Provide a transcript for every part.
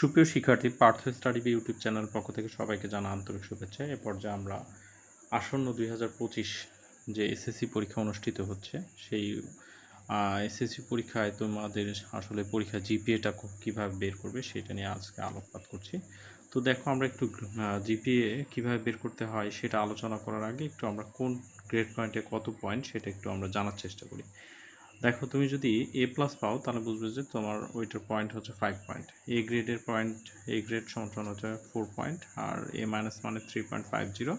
সুপ্রিয় শিক্ষার্থী, Partha study B YouTube channel পক্ষ থেকে সবাইকে জানা আন্তরিক শুভেচ্ছা। এ পর্যায়ে আমরা আসন্ন দুই হাজার পঁচিশ যে এসএসসি পরীক্ষা অনুষ্ঠিত হচ্ছে, সেই এসএসসি পরীক্ষায় তোমাদের আসলে পরীক্ষা জিপিএটা কীভাবে বের করবে সেটা নিয়ে আজকে আলোকপাত করছি। তো দেখো আমরা একটু জিপিএ কীভাবে বের করতে হয় সেটা আলোচনা করার আগে একটু আমরা কোন গ্রেড পয়েন্টে কত পয়েন্ট সেটা একটু আমরা জানার চেষ্টা করি। দেখো, তুমি যদি এ প্লাস পাও, তাহলে বুঝবে যে তোমার ওইটার পয়েন্ট হচ্ছে ফাইভ পয়েন্ট এ গ্রেডের পয়েন্ট এ গ্রেড সমান হচ্ছে ফোর পয়েন্ট আর এ মাইনাস মানে three point five zero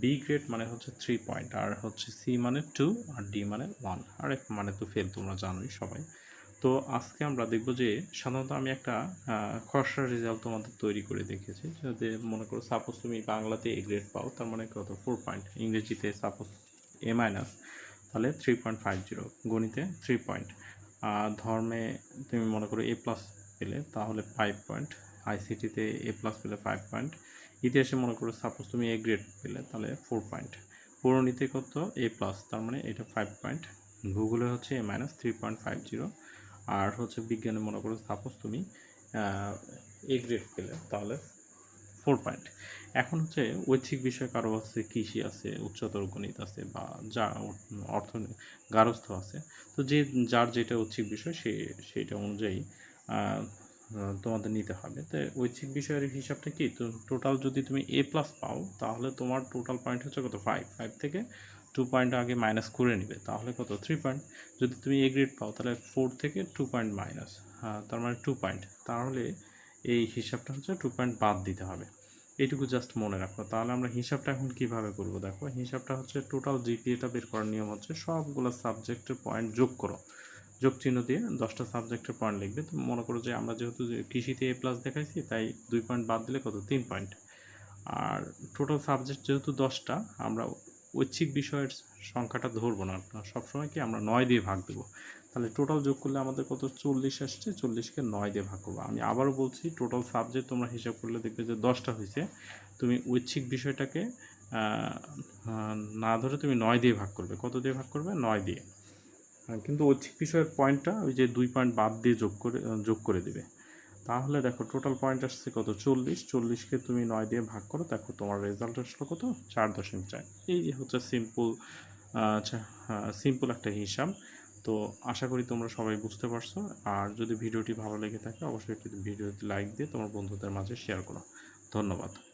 B grade মানে হচ্ছে থ্রি পয়েন্ট আর হচ্ছে সি মানে টু আর ডি মানে ওয়ান আর এফ মানে তো ফেল তোমরা জানোই সবাই। তো আজকে আমরা দেখব যে সাধারণত আমি একটা খসড়া রেজাল্ট তোমাদের তৈরি করে দেখেছি যদি মনে করো সাপোজ তুমি বাংলাতে এ গ্রেড পাও, তার মানে কত? ফোর পয়েন্ট ইংরেজিতে সাপোজ এ মাইনাস তাহলে থ্রি পয়েন্ট ফাইভ জিরো গণিতে থ্রি পয়েন্ট আর ধর্মে তুমি মনে করো এ প্লাস পেলে, তাহলে ফাইভ পয়েন্ট আইসিটিতে এ প্লাস পেলে ফাইভ পয়েন্ট ইতিহাসে মনে করো সাপোজ তুমি এ গ্রেড পেলে, তাহলে ফোর পয়েন্ট পৌরনীতি কত? এ প্লাস তার মানে এটা ফাইভ পয়েন্ট ভূগোলে হচ্ছে A minus three point five zero আর হচ্ছে বিজ্ঞানে মনে করো সাপোজ তুমি এ গ্রেড পেলে, তাহলে ফোর পয়েন্ট এখন হচ্ছে ঐচ্ছিক বিষয় কারও আছে, কৃষি আছে, উচ্চতর গণিত আছে বা যা অর্থ গারস্থ আছে। তো যে যার যেটা ঐচ্ছিক বিষয় সে সেটা অনুযায়ী তোমাদের নিতে হবে। তো ঐচ্ছিক বিষয়ের হিসাবটা কি? তো টোটাল যদি তুমি এ প্লাস পাও, তাহলে তোমার টোটাল পয়েন্ট হচ্ছে কত? ফাইভ ফাইভ থেকে টু পয়েন্ট আগে মাইনাস করে নেবে, তাহলে কত? থ্রি পয়েন্ট যদি তুমি এ গ্রেড পাও, তাহলে ফোর থেকে টু পয়েন্ট মাইনাস হ্যাঁ তার মানে টু পয়েন্ট তাহলে এই হিসাবটা হচ্ছে টু পয়েন্ট বাদ দিতে হবে। এইটুকু জাস্ট মনে রাখো। তাহলে আমরা হিসাবটা এখন কীভাবে করব দেখো? হিসাবটা হচ্ছে টোটাল জিপিএটা বের করার নিয়ম হচ্ছে সবগুলো সাবজেক্টের পয়েন্ট যোগ করো। যোগ চিহ্ন দিয়ে দশটা সাবজেক্টের পয়েন্ট লিখবে। তো মনে করো যে আমরা যেহেতু কৃষিতে এ প্লাস দেখাইছি, তাই দুই পয়েন্ট বাদ দিলে কত? তিন পয়েন্ট আর টোটাল সাবজেক্ট যেহেতু দশটা, আমরা ঐচ্ছিক বিষয়ের সংখ্যাটা ধরবো না। সবসময় কি আমরা নয় দিয়ে ভাগ দেবো। তাহলে টোটাল যোগ করলে আমাদের কত? চল্লিশ আসছে, চল্লিশকে নয় দিয়ে ভাগ করব। আমি আবারও বলছি টোটাল সাবজেক্ট তোমরা হিসাব করলে দেখবে যে দশটা হয়েছে। তুমি ঐচ্ছিক বিষয়টাকে না ধরে তুমি নয় দিয়ে ভাগ করবে। কত দিয়ে ভাগ করবে? নয় দিয়ে। কিন্তু ঐচ্ছিক বিষয়ের পয়েন্টটা ওই যে দুই পয়েন্ট বাদ দিয়ে যোগ করে যোগ করে দেবে। তাহলে দেখো টোটাল পয়েন্ট আসছে কত? চল্লিশ। চল্লিশকে তুমি নয় দিয়ে ভাগ করো, দেখো তোমার রেজাল্ট আসলো কত? চার দশমিক চার। এই যে হচ্ছে সিম্পল আচ্ছা সিম্পল একটা হিসাব। তো আশা করি তোমরা সবাই বুঝতে পারছ। আর যদি ভিডিওটি ভালো লেগে থাকে, অবশ্যই একটি ভিডিওটি লাইক দিয়ে তোমার বন্ধুদের মাঝে শেয়ার করো। ধন্যবাদ।